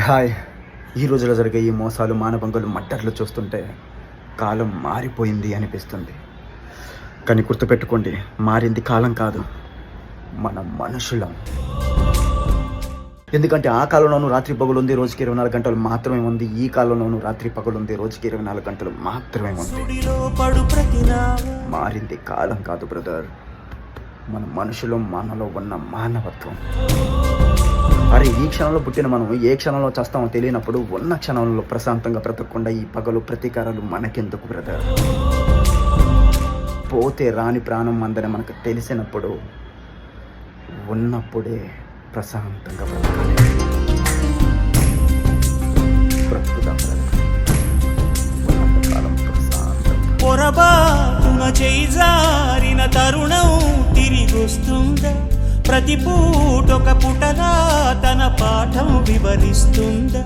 Hi. ఈ రోజులో జరిగే ఈ మోసాలు మానభంగాలు మట్టర్లు చూస్తుంటే కాలం మారిపోయింది అనిపిస్తుంది. కానీ గుర్తుపెట్టుకోండి మారింది కాలం కాదు మన మనుషులం. ఎందుకంటే ఆ కాలంలోనూ రాత్రి పగలు ఉంది రోజుకి ఇరవై నాలుగు గంటలు మాత్రమే ఉంది. ఈ కాలంలోనూ రాత్రి పగలు ఉంది రోజుకి ఇరవై నాలుగు గంటలు మాత్రమే ఉంది. మారింది కాలం కాదు బ్రదర్. మన మనుషులు మనలో ఉన్న మానవత్వం. అరే ఈ క్షణంలో పుట్టిన మనం ఏ క్షణంలో చేస్తామో తెలియనప్పుడు ఉన్న క్షణంలో ప్రశాంతంగా బ్రతకకుండా ఈ పగలు ప్రతీకారాలు మనకెందుకు బ్రదర్ పోతే రాని ప్రాణం అందరి మనకు తెలిసినప్పుడు ఉన్నప్పుడే ప్రశాంతంగా బ్రతకాలి. పొరపాటున చేయి జారిన తరుణం తిరిగొస్తుందా. ప్రతి పూటొక ఒక తన పాఠం వివరిస్తుందా?